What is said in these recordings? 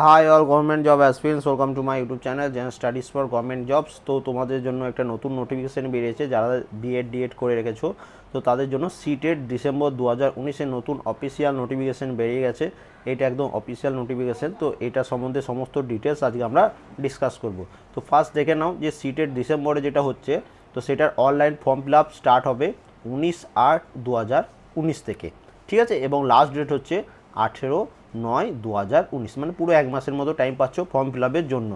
Hi all government job aspirants welcome to my YouTube channel Zen studies for government jobs তো তোমাদের জন্য একটা নতুন নোটিফিকেশান বেরিয়েছে, যারা বিএড ডিএড করে রেখেছো, তো তাদের জন্য সিটেড ডিসেম্বর দু হাজার উনিশের নতুন অফিসিয়াল নোটিফিকেশান বেরিয়ে গেছে। এটা একদম অফিসিয়াল নোটিফিকেশান তো এটা সম্বন্ধে সমস্ত ডিটেলস আজকে আমরা ডিসকাস করব। তো ফার্স্ট দেখে নাও যে সিটেড ডিসেম্বরে যেটা হচ্ছে, তো সেটার online form fill up start হবে উনিশ আট দু হাজার উনিশ থেকে। ঠিক আছে? এবং লাস্ট ডেট হচ্ছে আঠেরো, নয় দু হাজার উনিশ। মানে পুরো এক মাসের মতো টাইম পাচ্ছ ফর্ম ফিল আপের জন্য।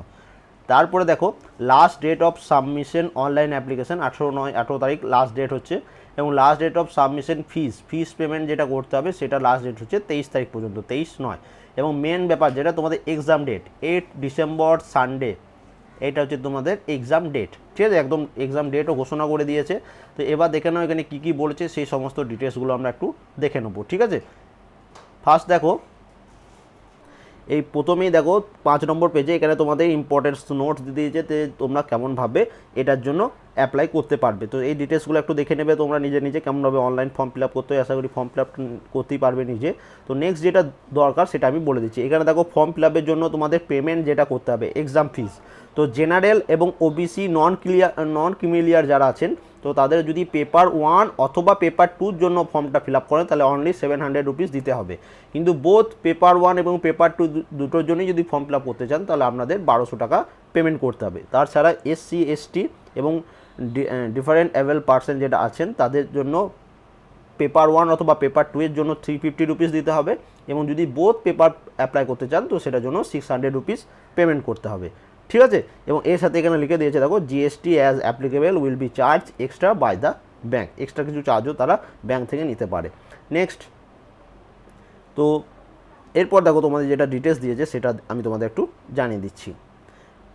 তারপরে দেখো last date of submission online application আঠেরো, নয়, আঠেরো তারিখ লাস্ট ডেট হচ্ছে। এবং last date of submission fees fees payment যেটা করতে হবে, সেটা লাস্ট ডেট হচ্ছে তেইশ তারিখ পর্যন্ত, তেইশ, নয়। এবং মেন ব্যাপার যেটা, তোমাদের exam date eight December Sunday এটা হচ্ছে তোমাদের এক্সাম ডেট ঠিক আছে, একদম এক্সাম ডেটও ঘোষণা করে দিয়েছে। তো এবার দেখে নাও এখানে কী কী বলেছে, সেই সমস্ত ডিটেলসগুলো আমরা একটু দেখে নেব, ঠিক আছে? ফার্স্ট দেখো, এই প্রথমেই দেখো পাঁচ নম্বর পেজে এখানে তোমাদের ইম্পর্টেন্স নোটস দিয়ে দিয়েছে যে তোমরা কেমনভাবে এটার জন্য অ্যাপ্লাই করতে পারবে। তো এই ডিটেলসগুলো একটু দেখে নেবে তোমরা নিজে নিজে কেমনভাবে অনলাইন ফর্ম ফিল আপ করতে হয়, আশা করি ফর্ম ফিল আপ করতেই পারবে নিজে। তো নেক্সট যেটা দরকার সেটা আমি বলে দিচ্ছি। এখানে দেখো ফর্ম ফিল আপের জন্য তোমাদের পেমেন্ট যেটা করতে হবে এক্সাম ফিস তো জেনারেল এবং OBC non clear non creamy layer যারা আছেন তো তাদের যদি পেপার ওয়ান অথবা পেপার টুর জন্য ফর্মটা ফিল আপ করেন, তাহলে অনলি সেভেন হান্ড্রেড রুপিস দিতে হবে। কিন্তু বোথ পেপার ওয়ান এবং পেপার টু দুটোর জন্যই যদি ফর্ম ফিল আপ করতে চান, তাহলে আপনাদের বারোশো টাকা পেমেন্ট করতে হবে। তাছাড়া এসসি এসটি এবং ডিফারেন্ট অ্যাভেল পার্সন যেটা আছেন, তাদের জন্য পেপার ওয়ান অথবা পেপার টু এর জন্য থ্রি ফিফটি রুপিস দিতে হবে এবং যদি বোথ পেপার অ্যাপ্লাই করতে চান, তো সেটার জন্য সিক্স হান্ড্রেড রুপিস পেমেন্ট করতে হবে। ঠিক আছে? এবং এর সাথে এখানে লিখে দিয়েছে, দেখো GST as applicable will be charge extra by the bank extra কিছু চার্জও তারা ব্যাঙ্ক থেকে নিতে পারে। নেক্সট তো এরপর দেখো তোমাদের যেটা ডিটেলস দিয়েছে, সেটা আমি তোমাদের একটু জানিয়ে দিচ্ছি।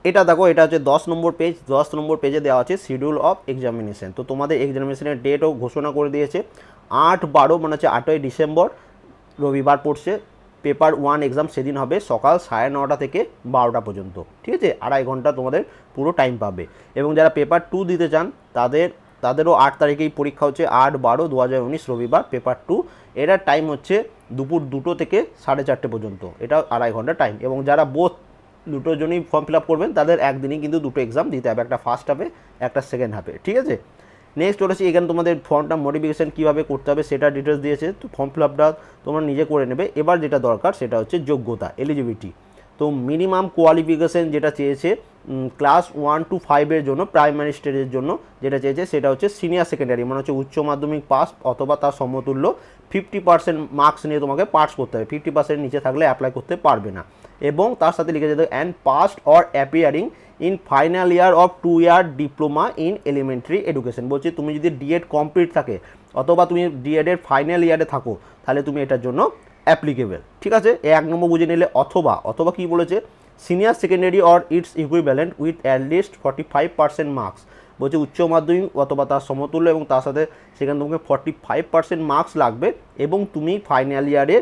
এটা দেখো, এটা হচ্ছে দশ নম্বর পেজ দশ নম্বর পেজে দেওয়া আছে শিডিউল অফ এক্সামিনেশন তো তোমাদের এক্সামিনেশনের ডেটও ঘোষণা করে দিয়েছে। আট বারো মানে হচ্ছে আটই ডিসেম্বর, রবিবার পড়ছে। পেপার ওয়ান এক্সাম সেদিন হবে সকাল সাড়ে নটা থেকে বারোটা পর্যন্ত। ঠিক আছে? আড়াই ঘণ্টা তোমাদের পুরো টাইম পাবে। এবং যারা পেপার টু দিতে চান, তাদের, তাদেরও আট তারিখেই পরীক্ষা হচ্ছে আট বারো দু হাজার উনিশ রবিবার পেপার টু এটার টাইম হচ্ছে দুপুর দুটো থেকে সাড়ে চারটে পর্যন্ত। এটা আড়াই ঘণ্টা টাইম এবং যারা বোধ দুটো জনই ফর্ম ফিল আপ করবেন, তাদের একদিনই কিন্তু দুটো এক্সাম দিতে হবে। একটা ফার্স্ট হাফে একটা সেকেন্ড হাফে ঠিক আছে? নেক্সট হচ্ছে এখানে তোমাদের ফর্মটা মডিফিকেশান কীভাবে করতে হবে সেটা ডিটেলস দিয়েছে। তো ফর্ম ফিল আপটা তোমরা নিজে করে নেবে। এবার যেটা দরকার, সেটা হচ্ছে যোগ্যতা এলিজিবিলিটি তো মিনিমাম কোয়ালিফিকেশান যেটা চেয়েছে ক্লাস ওয়ান টু ফাইভের জন্য প্রাইমারি স্টেজের জন্য যেটা চেয়েছে, সেটা হচ্ছে সিনিয়র সেকেন্ডারি মানে হচ্ছে উচ্চ মাধ্যমিক পাস অথবা তার সমতুল্য ফিফটি পার্সেন্ট মার্কস নিয়ে তোমাকে পাস করতে হবে। ফিফটি পার্সেন্ট নিচে থাকলে অ্যাপ্লাই করতে পারবে না। এবং তার সাথে লিখে যেতে and passed or appearing in final year of two year diploma in elementary education বলছি, তুমি যদি ডিএড কমপ্লিট থাকে অথবা তুমি ডিএডের ফাইনাল ইয়ারে থাকো, তাহলে তুমি এটার জন্য অ্যাপ্লিকেবল ঠিক আছে? এক নম্বর বুঝে নিলে, অথবা অথবা কি বলেছে? Senior secondary or its equivalent with at least forty five percent marks বলছে, উচ্চ মাধ্যমিক অথবা তার সমতুল্য এবং তার সাথে সেখানে তোমাকে ফর্টি ফাইভ পার্সেন্ট মার্কস লাগবে এবং তুমি ফাইনাল ইয়ারে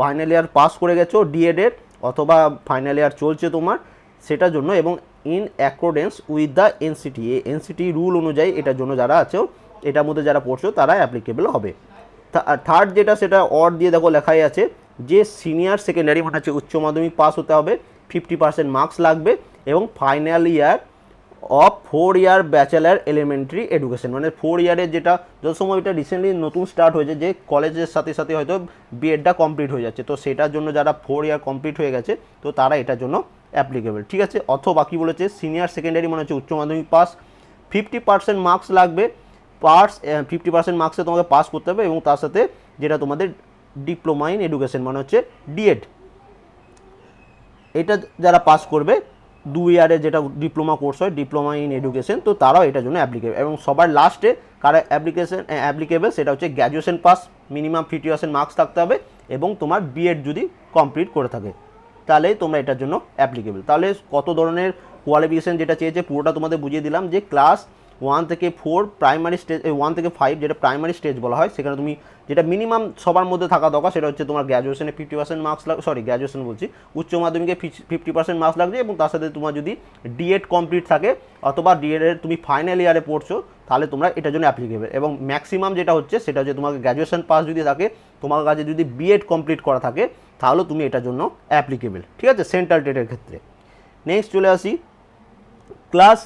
ফাইনাল ইয়ার পাস করে গেছো ডিএডের অথবা ফাইনাল ইয়ার চলছে তোমার, সেটার জন্য এবং in accordance with the NCT এই এনসিটি রুল অনুযায়ী এটার জন্য যারা আছো, এটার মধ্যে যারা পড়ছো তারা অ্যাপ্লিকেবল হবে। থার্ড যেটা, সেটা অর্ড দিয়ে দেখো লেখাই আছে, যে সিনিয়র সেকেন্ডারি মানে হচ্ছে উচ্চ মাধ্যমিক পাস হতে হবে ফিফটি পার্সেন্ট মার্কস লাগবে এবং final year of four year bachelor elementary education মানে ফোর ইয়ারের যেটা যত সময় এটা রিসেন্টলি নতুন স্টার্ট হয়েছে, যে কলেজের সাথে সাথে হয়তো বিএডটা কমপ্লিট হয়ে যাচ্ছে। তো সেটার জন্য যারা ফোর ইয়ার কমপ্লিট হয়ে গেছে, তো তারা এটার জন্য অ্যাপ্লিকেবল ঠিক আছে? অথবা কি বলেছে সিনিয়র সেকেন্ডারি মানে হচ্ছে উচ্চ মাধ্যমিক পাস ফিফটি পার্সেন্ট মার্কস লাগবে। পার্স ফিফটি পার্সেন্ট মার্কসে তোমাকে পাস করতে হবে এবং তার সাথে যেটা তোমাদের ডিপ্লোমা ইন এডুকেশন মানে হচ্ছে ডিএড এটা যারা পাস করবে দু ইয়ারে যেটা ডিপ্লোমা কোর্স হয়, ডিপ্লোমা ইন এডুকেশন, তো তারাও এটার জন্য অ্যাপ্লিকেবল এবং সবার লাস্টে কারা অ্যাপ্লিকেশন অ্যাপ্লিকেবল সেটা হচ্ছে graduation pass minimum fifty percent marks থাকতে হবে এবং তোমার বিএড যদি কমপ্লিট করে থাকে তাহলেই তোমরা এটার জন্য অ্যাপ্লিকেবল তাহলে কত ধরনের কোয়ালিফিকেশান যেটা চেয়েছে পুরোটা তোমাদের বুঝিয়ে দিলাম যে ক্লাস ওয়ান থেকে ফোর প্রাইমারি স্টেজ ওয়ান থেকে ফাইভ যেটা প্রাইমারি স্টেজ বলা হয়, সেখানে তুমি যেটা মিনিমাম সবার মধ্যে থাকা দরকার সেটা হচ্ছে তোমার গ্র্যাজুয়েশনে ফিফটি পার্সেন্ট মার্কস লাগ সরি গ্র্যাজুয়েশন বলছি, উচ্চ মাধ্যমিকে ফিফটি পার্সেন্ট মার্কস লাগছে এবং তার সাথে তোমার যদি ডিএড কমপ্লিট থাকে অথবা ডিএডের তুমি ফাইনাল ইয়ারে পড়ছো, তাহলে তোমরা এটার জন্য অ্যাপ্লিকেবল এবং ম্যাক্সিমাম যেটা হচ্ছে সেটা হচ্ছে তোমাকে গ্র্যাজুয়েশন পাস যদি থাকে, তোমার কাছে যদি বিএড কমপ্লিট করা থাকে, তাহলে তুমি এটার জন্য অ্যাপ্লিকেবল ঠিক আছে সেন্ট্রাল টেটের ক্ষেত্রে। নেক্সট চলে আসি ক্লাস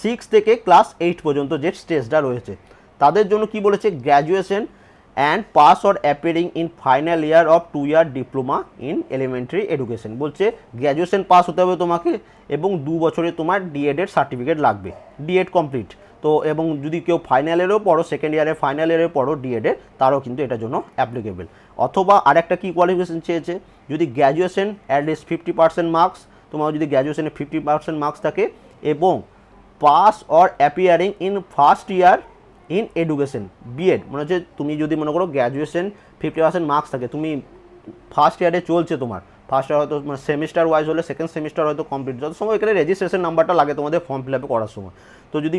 সিক্স থেকে ক্লাস এইট পর্যন্ত যে স্টেজটা রয়েছে, তাদের জন্য কি বলেছে? Graduation and pass or appearing in final year of two year diploma in elementary education বলছে গ্র্যাজুয়েশন পাস হতে হবে তোমাকে এবং দু বছরে তোমার ডিএডের সার্টিফিকেট লাগবে। ডিএড কমপ্লিট তো এবং যদি কেউ ফাইনাল ইয়ারেও পড়ো সেকেন্ড ইয়ারে ফাইনাল ইয়ারে পড়ো ডিএডে তারও কিন্তু এটার জন্য অ্যাপ্লিকেবল অথবা আরেকটা কি কোয়ালিফিকেশন চেয়েছে? যদি graduation at least fifty percent marks তোমার যদি গ্র্যাজুয়েশনে ফিফটি পার্সেন্ট মার্কস থাকে এবং pass or appearing in first year in education BEd মানে হচ্ছে তুমি যদি মনে করো গ্র্যাজুয়েশন ফিফটি পার্সেন্ট মার্কস থাকে, তুমি ফার্স্ট ইয়ারে চলছে তোমার। ফার্স্ট ইয়ার হয়তো মানে সেমিস্টার ওয়াইজ হলে সেকেন্ড সেমিস্টার হয়তো কমপ্লিট যত সময় এখানে রেজিস্ট্রেশন নাম্বারটা লাগে তোমাদের ফর্ম ফিল আপ করার সময়। তো যদি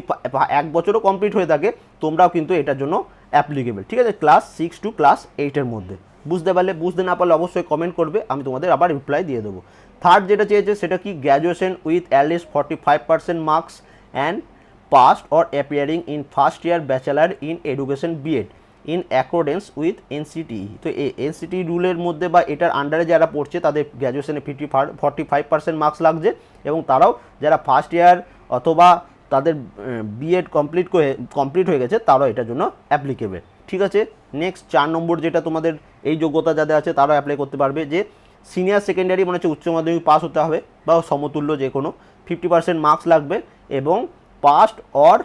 এক বছরও কমপ্লিট হয়ে থাকে, তোমরাও কিন্তু এটার জন্য অ্যাপ্লিকেবল ঠিক আছে? ক্লাস সিক্স টু ক্লাস এইটের মধ্যে। বুঝতে পারলে, বুঝতে না পারলে অবশ্যই কমেন্ট করবে, আমি তোমাদের আবার রিপ্লাই দিয়ে দেবো। থার্ড যেটা চেয়েছে সেটা কি? Graduation with at least forty five percent marks and passed or appearing in first year bachelor in education BEd in accordance with NCTE তো এই এনসিটি রুলের মধ্যে বা এটার আন্ডারে যারা পড়ছে, তাদের গ্র্যাজুয়েশনে fifty forty five percent marks লাগছে এবং তারাও যারা ফার্স্ট ইয়ার অথবা তাদের বিএড কমপ্লিট করে কমপ্লিট হয়ে গেছে, তারাও এটার জন্য অ্যাপ্লিকেবল ঠিক আছে? নেক্সট চার নম্বর যেটা তোমাদের এই যোগ্যতা যাদের আছে, তারাও অ্যাপ্লাই করতে পারবে যে সিনিয়র সেকেন্ডারি মনে হচ্ছে উচ্চ মাধ্যমিক পাস হতে হবে বা সমতুল্য যে কোনো ফিফটি পার্সেন্ট মার্কস লাগবে এবং passed or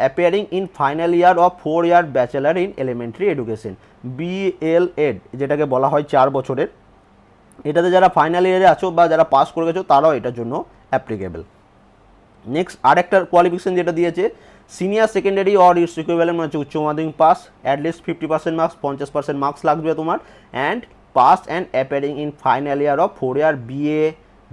appearing in final year of four year bachelor in elementary education BElEd যেটাকে বলা হয় চার বছরের। এটাতে যারা ফাইনাল ইয়ারে আছো বা যারা পাস করে গেছো, তারাও এটার জন্য অ্যাপ্লিকেবল নেক্সট আরেকটা কোয়ালিফিকেশন যেটা দিয়েছে senior secondary or its equivalent মানে হচ্ছে উচ্চ মাধ্যমিক pass at least fifty percent marks পঞ্চাশ পার্সেন্ট মার্কস লাগবে তোমার। And pass and appearing in final year of four year BA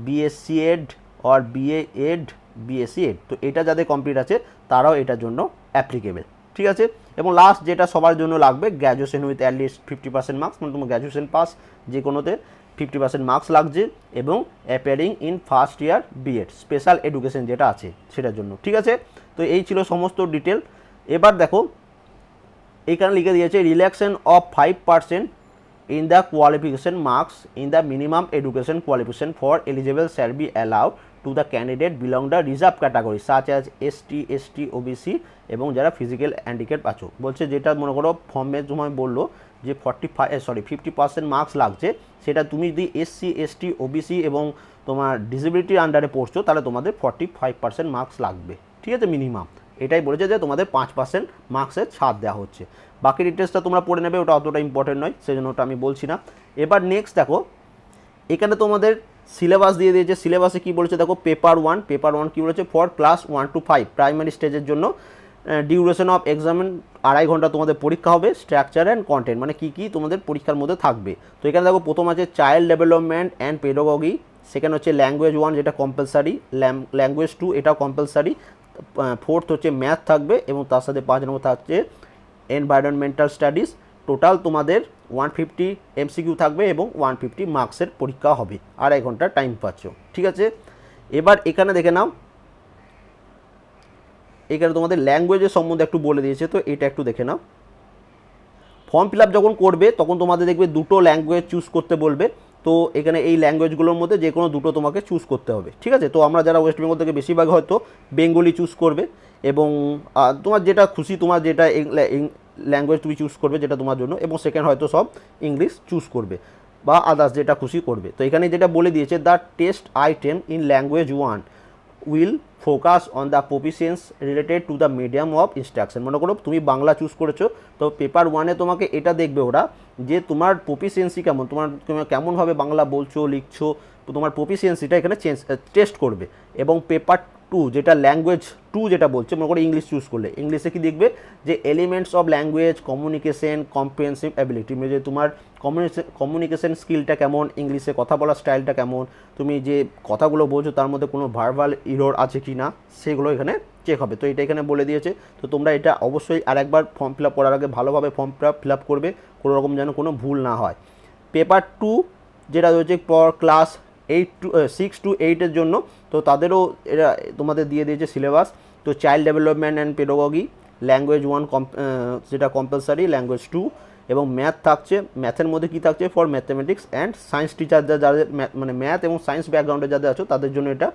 BSc Ed or BA Ed BSc Ed তো এটা যাদের কমপ্লিট আছে, তারাও এটার জন্য অ্যাপ্লিকেবল ঠিক আছে? এবং লাস্ট যেটা সবার জন্য লাগবে graduation with at least fifty percent marks মানে তোমার গ্র্যাজুয়েশন পাস যে কোনোতে ফিফটি পার্সেন্ট মার্কস লাগছে এবং appearing in first year BEd special education যেটা আছে সেটার জন্য। ঠিক আছে? তো এই ছিল সমস্ত ডিটেল এবার দেখো, এখানে লিখে দিয়েছে relaxation of five percent in the qualification marks in the minimum education qualification for eligible shall be allowed to the candidate belong the reserve category such as S T S T OBC এবং যারা physical handicap আছো। বলছে যেটা মনে করো ফর্মের সময় বলল যে forty five sorry fifty percent marks লাগছে, সেটা তুমি যদি এসসি এসটি ওবিসি এবং তোমার ডিসেবিলিটির আন্ডারে পড়ছো, তাহলে তোমাদের ফর্টি ফাইভ পার্সেন্ট মার্কস লাগবে। ঠিক আছে মিনিমাম এটাই বলেছে যে তোমাদের পাঁচ পার্সেন্ট মার্কসের ছাড় দেওয়া হচ্ছে। বাকি ডিটেলসটা তোমরা পড়ে নেবে, ওটা অতটা ইম্পর্টেন্ট নয় সেই জন্য ওটা আমি বলছি না। এবার নেক্সট দেখো, এখানে তোমাদের সিলেবাস দিয়ে দিয়েছে, সিলেবাসে কি বলেছে দেখো পেপার ওয়ান পেপার ওয়ান কী বলেছে? For class one two five primary স্টেজের জন্য ডিউরেশন অফ এক্সামিন আড়াই ঘণ্টা তোমাদের পরীক্ষা হবে স্ট্রাকচার অ্যান্ড কন্টেন্ট মানে কী কী তোমাদের পরীক্ষার মধ্যে থাকবে। তো এখানে দেখো, প্রথম আছে child development and pedagogy second হচ্ছে ল্যাঙ্গুয়েজ ওয়ান যেটা কম্পালসারি ল্যাঙ্গুয়েজ টু এটাও কম্পালসারি ফোর্থ হচ্ছে ম্যাথ থাকবে, এবং তার সাথে পাঁচ নম্বর থাকছে এনভায়রনমেন্টাল স্টাডিজ টোটাল তোমাদের ওয়ান ফিফটি এমসিকিউ থাকবে এবং ওয়ান ফিফটি মার্কসের পরীক্ষা হবে। আড়াই ঘণ্টা টাইম পাচ্ছ। ঠিক আছে? এবার এখানে দেখে নাও। এখানে তোমাদের ল্যাঙ্গুয়েজের সম্বন্ধে একটু বলে দিয়েছে, তো এটা একটু দেখে নাও। ফর্ম ফিল যখন করবে, তখন তোমাদের দেখবে দুটো ল্যাঙ্গুয়েজ চুজ করতে বলবে। তো এখানে এই ল্যাঙ্গুয়েজগুলোর মধ্যে যে কোনো দুটো তোমাকে চুজ করতে হবে। ঠিক আছে? তো আমরা যারা ওয়েস্ট বেঙ্গল থেকে বেশিরভাগ হয়তো বেঙ্গলি চুজ করবে এবং তোমার যেটা খুশি, তোমার যেটা ল্যাঙ্গুয়েজ তুমি চুজ করবে যেটা তোমার জন্য এবং সেকেন্ড হয়তো সব ইংলিশ চুজ করবে বা আদার্স যেটা খুশি করবে। তো এখানে যেটা বলে দিয়েছে the test item in language one will focus on the proficiency related to the medium of instruction মনে করো তুমি বাংলা চুজ করেছ, তো পেপার ওয়ানে তোমাকে এটা দেখবে ওরা যে তোমার প্রফিসিয়েন্সি কেমন, তোমার তুমি কেমনভাবে বাংলা বলছো, লিখছো, তোমার প্রফিসিয়েন্সিটা এখানে চেঞ্জ টেস্ট করবে এবং পেপার টু যেটা ল্যাঙ্গুয়েজ টু যেটা বলছে, মনে করো ইংলিশ চুজ করলে। ইংলিশে কি দেখবে? যে elements of language communication comprehensive ability মানে যে তোমার কমিউনিকেশন স্কিলটা কেমন ইংলিশে কথা বলার স্টাইলটা কেমন, তুমি যে কথাগুলো বলছো তার মধ্যে কোনো ভার্বাল ইরোর আছে কি না সেগুলো এখানে চেক হবে। তো এটা এখানে বলে দিয়েছে। তো তোমরা এটা অবশ্যই আরেকবার ফর্ম ফিল আপ করার আগে ভালোভাবে ফর্ম ফিল আপ করবে, কোনো রকম যেন কোনো ভুল না হয়। পেপার টু যেটা রয়েছে পর class eight to six to এইটের জন্য। তো তাদেরও এরা তোমাদের দিয়ে দিয়েছে সিলেবাস তো child development and pedagogy language one কম যেটা কম্পালসারি ল্যাঙ্গুয়েজ টু এবং ম্যাথ থাকছে ম্যাথের মধ্যে কী থাকছে? For mathematics and science teacher যাদের মানে ম্যাথ এবং সায়েন্স ব্যাকগ্রাউন্ডে যাদের আছো, তাদের জন্য এটা।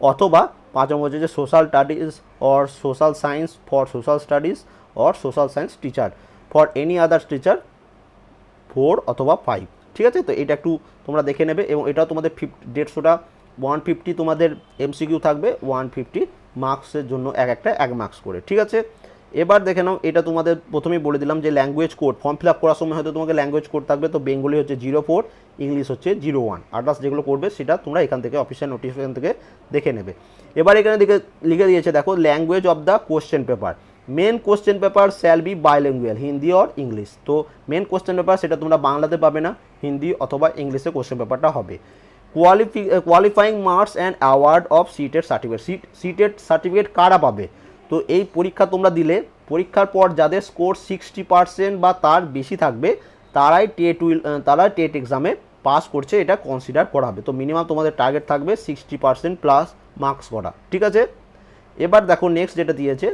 অথবা পাঁচ নম্বর হচ্ছে যে social studies or social science for social studies or social science teacher for any other teacher four অথবা ফাইভ ঠিক আছে? তো এটা একটু তোমরা দেখে নেবে এবং এটাও তোমাদের ফিফ, দেড়শোটা ওয়ান ফিফটি তোমাদের এমসিকিউ থাকবে ওয়ান ফিফটি মার্কসের জন্য এক একটা, এক মার্কস করে, ঠিক আছে? এবার দেখে নাও, এটা তোমাদের প্রথমেই বলে দিলাম যে language code form fill up করার সময় হয়তো তোমাকে ল্যাঙ্গুয়েজ কোড থাকবে, তো বেঙ্গলি হচ্ছে জিরো ফোর ইংলিশ হচ্ছে জিরো ওয়ান আদার্স যেগুলো করবে সেটা তোমরা এখান থেকে অফিসিয়াল নোটিফিকেশন থেকে দেখে নেবে। এবার এখানে দিকে লিখে দিয়েছে, দেখো language of the question paper main question paper shall be bilingual Hindi or English তো মেন কোশ্চেন পেপার সেটা তোমরা বাংলাতে পাবে না হিন্দি অথবা ইংলিশে কোশ্চেন পেপারটা হবে। Qualify qualifying marks and award of CTET certificate CT CTET certificate কারা পাবে? তো এই পরীক্ষা তোমরা দিলে, পরীক্ষার পর যাদের স্কোর সিক্সটি পার্সেন্ট বা তার বেশি থাকবে, তারাই টেট উইল তারাই টেট এক্সামে পাস করছে, এটা কনসিডার করা হবে তো মিনিমাম তোমাদের টার্গেট থাকবে সিক্সটি পার্সেন্ট প্লাস মার্কস করা। ঠিক আছে? এবার দেখো নেক্সট যেটা দিয়েছে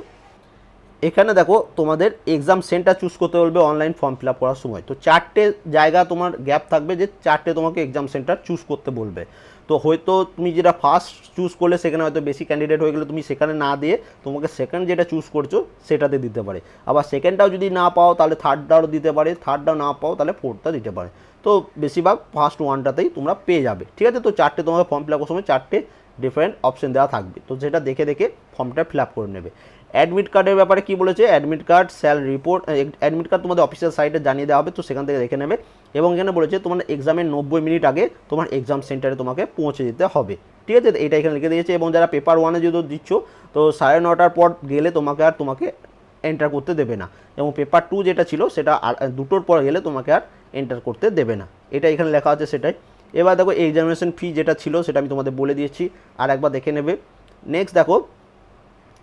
এখানে দেখো তোমাদের এক্সাম সেন্টার চুজ করতে বলবে অনলাইন ফর্ম ফিল আপ করার সময়। তো চারটে জায়গা তোমার গ্যাপ থাকবে যে চারটে তোমাকে এক্সাম সেন্টার চুজ করতে বলবে। তো হয়তো তুমি যেটা ফার্স্ট চুজ করলে সেখানে হয়তো বেশি ক্যান্ডিডেট হয়ে গেলে তুমি সেখানে না দিয়ে তোমাকে সেকেন্ড যেটা চুজ করছ সেটাতে দিতে পারে। আবার সেকেন্ডটাও যদি না পাও তাহলে থার্ডটাও দিতে পারে থার্ডটাও না পাও তাহলে ফোর্থটা দিতে পারে। তো বেশিরভাগ ফার্স্ট ওয়ানটাতেই তোমরা পেয়ে যাবে। ঠিক আছে? তো চারটে তোমাকে ফর্ম ফিল আপের সময় চারটে ডিফারেন্ট অপশন দেওয়া থাকবে। তো সেটা দেখে দেখে ফর্মটা ফিল আপ করে নেবে। অ্যাডমিট কার্ডের ব্যাপারে কি বলেছে? Admit card shall report admit card তোমাদের অফিসিয়াল সাইটে জানিয়ে দেওয়া হবে, তো সেখান থেকে দেখে নেবে। এবং এখানে বলেছে, তোমার এক্সামের নব্বই মিনিট আগে তোমার এক্সাম সেন্টারে তোমাকে পৌঁছে দিতে হবে। ঠিক আছে? এটা এখানে লিখে দিয়েছে এবং যারা পেপার ওয়ানে যদি দিচ্ছ, তো সাড়ে নটার পর গেলে তোমাকে আর তোমাকে এন্টার করতে দেবে না। এবং পেপার টু যেটা ছিল, সেটা দুটোর পর গেলে তোমাকে আর এন্টার করতে দেবে না। এটা এখানে লেখা আছে সেটাই। এবার দেখো এক্সামিনেশন ফি যেটা ছিল, সেটা আমি তোমাদের বলে দিয়েছি। আর একবার দেখে নেবে। নেক্সট দেখো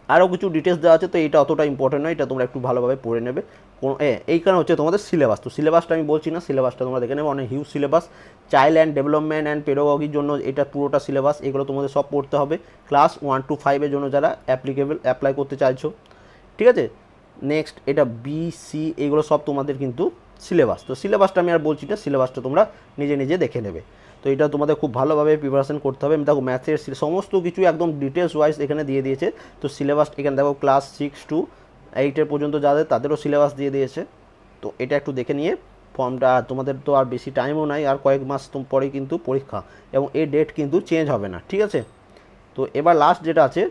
আরও কিছু ডিটেলস দেওয়া আছে, তো এটা অতটা ইম্পর্টেন্ট নয়, এটা তোমরা একটু ভালোভাবে পড়ে নেবে। কোন এ, এইখানে হচ্ছে তোমাদের সিলেবাস তো সিলেবাসটা আমি বলছি না সিলেবাসটা তোমরা দেখে নেবে, অনেক huge syllabus child and development and পেডোগির জন্য এটা পুরোটা সিলেবাস এগুলো তোমাদের সব পড়তে হবে। ক্লাস ওয়ান টু ফাইভের জন্য যারা অ্যাপ্লিকেবল অ্যাপ্লাই করতে চাইছো। ঠিক আছে? নেক্সট এটা বি সি এগুলো সব তোমাদের কিন্তু সিলেবাস তো সিলেবাসটা আমি আর বলছি না সিলেবাসটা তোমরা নিজে নিজে দেখে নেবে। তো এটা তোমাদের খুব ভালোভাবে প্রিপারেশন করতে হবে। আমি দেখো ম্যাথের সমস্ত কিছু একদম ডিটেলস ওয়াইজ এখানে দিয়ে দিয়েছে। তো সিলেবাস এখানে দেখো ক্লাস সিক্স টু এইটের পর্যন্ত যাদের, তাদেরও সিলেবাস দিয়ে দিয়েছে। তো এটা একটু দেখে নিয়ে ফর্মটা তোমাদের তো আর বেশি টাইমও নাই, আর কয়েক মাস পরে কিন্তু পরীক্ষা। এবং এই ডেট কিন্তু চেঞ্জ হবে না, ঠিক আছে? তো এবার লাস্ট যেটা আছে,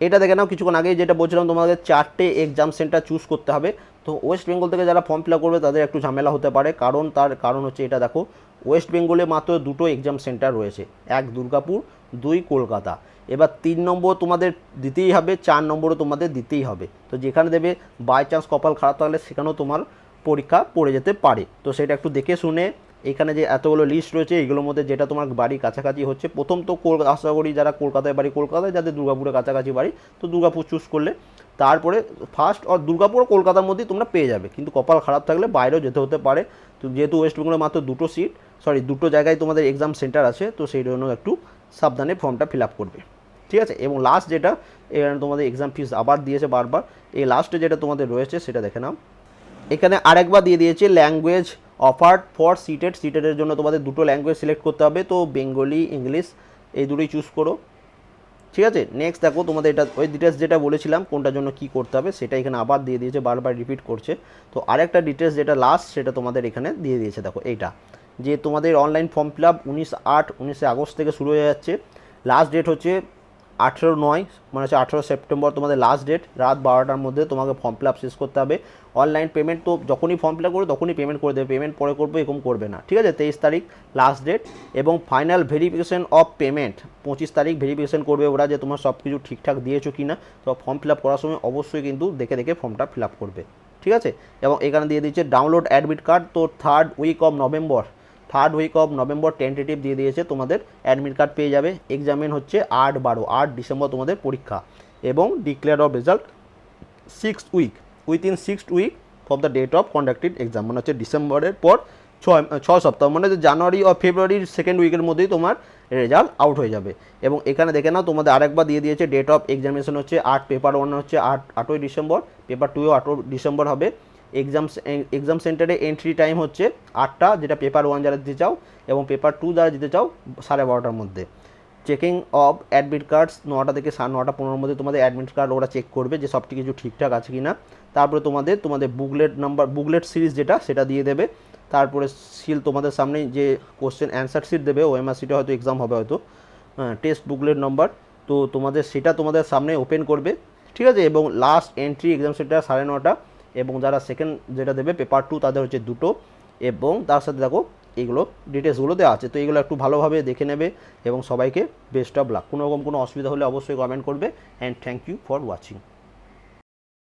এটা দেখে নাও, কিছুক্ষণ আগেই যেটা বলছিলাম তোমাদের, চারটে এক্সাম সেন্টার চুজ করতে হবে। তো ওয়েস্ট বেঙ্গল থেকে যারা ফর্ম ফিল করবে, তাদের একটু ঝামেলা হতে পারে। কারণ তার কারণ হচ্ছে এটা দেখো ওয়েস্ট বেঙ্গলে মাত্র দুটো এক্সাম সেন্টার রয়েছে, এক দুর্গাপুর, দুই কলকাতা। এবার তিন নম্বর তোমাদের দিতেই হবে, চার নম্বরও তোমাদের দিতেই হবে। তো যেখানে দেবে বাই চান্স কপাল খারাপ থাকলে সেখানেও তোমার পরীক্ষা পড়ে যেতে পারে। তো সেটা একটু দেখে শুনে, এখানে যে এতগুলো লিস্ট রয়েছে, এগুলোর মধ্যে যেটা তোমার বাড়ি কাছাকাছি হচ্ছে, প্রথম তো কলকাতা, আশা করি যারা কলকাতায় বাড়ি, কলকাতায় যাদের দুর্গাপুরের কাছাকাছি বাড়ি, তো দুর্গাপুর চুজ করলে তারপরে ফার্স্ট আর দুর্গাপুর কলকাতার মধ্যেই তোমরা পেয়ে যাবে। কিন্তু কপাল খারাপ থাকলে বাইরেও যেতে হতে পারে। তো যেহেতু ওয়েস্ট বেঙ্গলে মাত্র দুটো সিট সরি দুটো জায়গায় তোমাদের এক্সাম সেন্টার আছে, তো সেই জন্য একটু সাবধানে ফর্মটা ফিল আপ করবে। ঠিক আছে? এবং লাস্ট যেটা, এখানে তোমাদের এক্সাম ফিস আবার দিয়েছে বারবার। এই লাস্টে যেটা তোমাদের রয়েছে, সেটা দেখে নাও। এখানে আরেকবার দিয়ে দিয়েছে ল্যাঙ্গুয়েজ অফার্ড ফর সিটেড সিটেডের জন্য তোমাদের দুটো ল্যাঙ্গুয়েজ সিলেক্ট করতে হবে। তো বেঙ্গলি ইংলিশ এই দুটোই চুজ করো। ঠিক আছে? নেক্সট দেখো, তোমাদের এটা, ওই ডিটেলস যেটা বলেছিলাম, কোনটার জন্য কি করতে হবে, সেটা এখানে আবার দিয়ে দিয়েছে, বারবার রিপিট করছে। তো আরেকটা ডিটেলস যেটা লাস্ট সেটা তোমাদের এখানে দিয়ে দিয়েছে, দেখো, এইটা। যে তোমাদের অনলাইন ফর্ম ফিল আপ উনিশ আট, উনিশে আগস্ট থেকে শুরু হয়ে যাচ্ছে। লাস্ট ডেট হচ্ছে আঠেরো নয় মানে হচ্ছে আঠেরো সেপ্টেম্বর তোমাদের লাস্ট ডেট রাত বারোটার মধ্যে তোমাকে ফর্ম ফিল আপ শেষ করতে হবে। অনলাইন পেমেন্ট তো যখনই ফর্ম ফিল আপ করবে, তখনই পেমেন্ট করে দেবে। পেমেন্ট পরে করবে, এরকম করবে না। ঠিক আছে? তেইশ তারিখ লাস্ট ডেট এবং ফাইনাল ভেরিফিকেশন অফ পেমেন্ট পঁচিশ তারিখ ভেরিফিকেশন করবে ওরা যে তোমার সব কিছু ঠিকঠাক দিয়েছ কি না তো ফর্ম ফিল আপ করার সময় অবশ্যই কিন্তু দেখে দেখে ফর্মটা ফিল আপ করবে। ঠিক আছে? এবং এখানে দিয়ে দিচ্ছে ডাউনলোড অ্যাডমিট কার্ড তো third week of November third week of November tentative দিয়ে দিয়েছে, তোমাদের অ্যাডমিট কার্ড পেয়ে যাবে। এক্সামিন হচ্ছে আট বারো, আট ডিসেম্বর তোমাদের পরীক্ষা। এবং declare of result six week within six week for the date of conducted exam মানে হচ্ছে ডিসেম্বরের পর ছয় ছ সপ্তাহ মানে জানুয়ারি ও ফেব্রুয়ারির সেকেন্ড উইকের মধ্যেই তোমার রেজাল্ট আউট হয়ে যাবে। এবং এখানে দেখে নাও, তোমাদের আরেকবার দিয়ে দিয়েছে ডেট অফ এক্সামিনেশন হচ্ছে আট পেপার ওয়ান হচ্ছে আট, আটই ডিসেম্বর পেপার টুও আটই ডিসেম্বর হবে। এক্সাম এক্সাম সেন্টারে এন্ট্রি টাইম হচ্ছে আটটা, যেটা পেপার ওয়ান যারা দিতে চাও এবং পেপার টু যারা দিতে চাও, সাড়ে বারোটার মধ্যে। চেকিং অফ অ্যাডমিট কার্ডস নটা থেকে সাড়ে নটা পনেরোর মধ্যে তোমাদের অ্যাডমিট কার্ড ওরা চেক করবে যে সব কিছু ঠিকঠাক আছে কি না তারপরে তোমাদের তোমাদের বুকলেট নাম্বার বুকলেট সিরিজ যেটা, সেটা দিয়ে দেবে। তারপরে সিল তোমাদের সামনে যে কোশ্চেন অ্যান্সার শিট দেবে ওএমআর সিটে হয়তো এক্সাম হবে হয়তো। হ্যাঁ টেস্ট বুকলেট নাম্বার তো তোমাদের সেটা তোমাদের সামনে ওপেন করবে। ঠিক আছে? এবং লাস্ট এন্ট্রি এক্সাম সেটা সাড়ে নটা এবং যারা সেকেন্ড যেটা দেবে পেপার টু তাদের হচ্ছে দুটো এবং তার সাথে দেখো এগুলো ডিটেলসগুলো দেওয়া আছে। তো এগুলো একটু ভালোভাবে দেখে নেবে এবং সবাইকে বেস্ট অফ লাক কোনোরকম কোনো অসুবিধা হলে অবশ্যই কমেন্ট করবে and thank you for watching